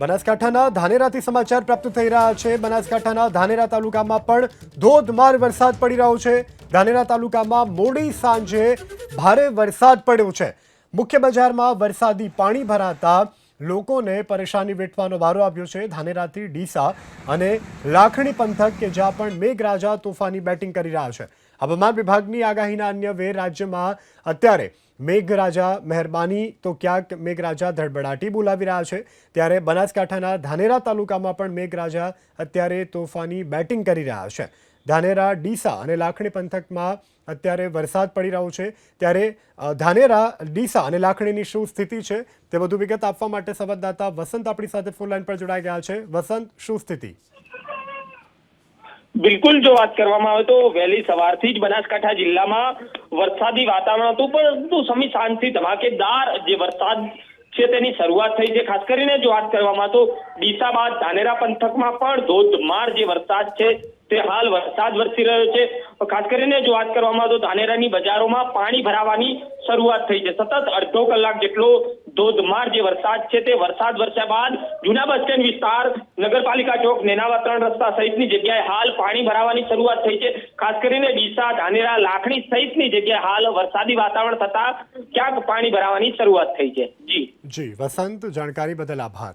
બનાસકાંઠાના ધાનેરાથી સમાચાર પ્રાપ્ત થઈ રહ્યા છે. બનાસકાંઠાના ધાનેરા તાલુકામાં પણ ધોધમાર વરસાદ પડી રહ્યો છે. ધાનેરા તાલુકામાં મોડી સાંજે ભારે વરસાદ પડ્યો છે. મુખ્ય બજારમાં વરસાદી પાણી ભરાતા લોકોને પરેશાની વેઠવાનો વારો આવ્યો છે. ધાનેરાથી ડીસા અને લાખણી પંથક કે જ્યાં પણ મેઘરાજા તોફાની બેટિંગ કરી રહ્યા છે. હવામાન વિભાગની આગાહીના અન્ય વેર રાજ્યમાં અત્યારે મેઘરાજા મહેરબાની તો ક્યાંક મેઘરાજા ધડબડાટી બોલાવી રહ્યા છે. ત્યારે બનાસકાંઠાના ધાનેરા તાલુકામાં પણ મેઘરાજા અત્યારે તોફાની બેટિંગ કરી રહ્યા છે. ધાનેરા, ડીસા અને લાખણી પંથકમાં અત્યારે વરસાદ પડી રહ્યો છે. ત્યારે ધાનેરા, ડીસા અને લાખણીની શું સ્થિતિ છે તે વધુ વિગત આપવા માટે સંવાદદાતા વસંત આપણી સાથે ફોન લાઈન પર જોડાઈ ગયા છે. વસંત, શું સ્થિતિ? બિલકુલ જો વાત કરવામાં આવે તો વહેલી સવારથી જ બનાસકાંઠા જિલ્લામાં વરસાદી વાતાવરણ હતું, પરંતુ સમી સાંજથી ધમાકેદાર જે વરસાદ છે તેની શરૂઆત થઈ છે. ખાસ કરીને જો વાત કરવામાં તો ડીસા બાદ ધાનેરા પંથકમાં પણ ધોધમાર જે વરસાદ છે તે હાલ વરસાદ વરસી રહ્યો છે. ખાસ કરીને જો વાત કરવામાં તો ધાનેરાની બજારોમાં પાણી ભરાવાની શરૂઆત થઈ છે. સતત અડધો કલાક જેટલો ધોધમાર જે વરસાદ છે તે વરસાદ વરસ્યા બાદ જૂના બસ સ્ટેન્ડ વિસ્તાર, નગરપાલિકા ચોક, નેનાવા ત્રણ રસ્તા સહિતની જગ્યાએ હાલ પાણી ભરાવાની શરૂઆત થઈ છે. ખાસ કરીને ડીસા, ધાનેરા, લાખણી સહિતની જગ્યાએ હાલ વરસાદી વાતાવરણ થતા ક્યાંક પાણી ભરાવાની શરૂઆત થઈ છે. જી. જી, વસંત જાણકારી બદલ આભાર.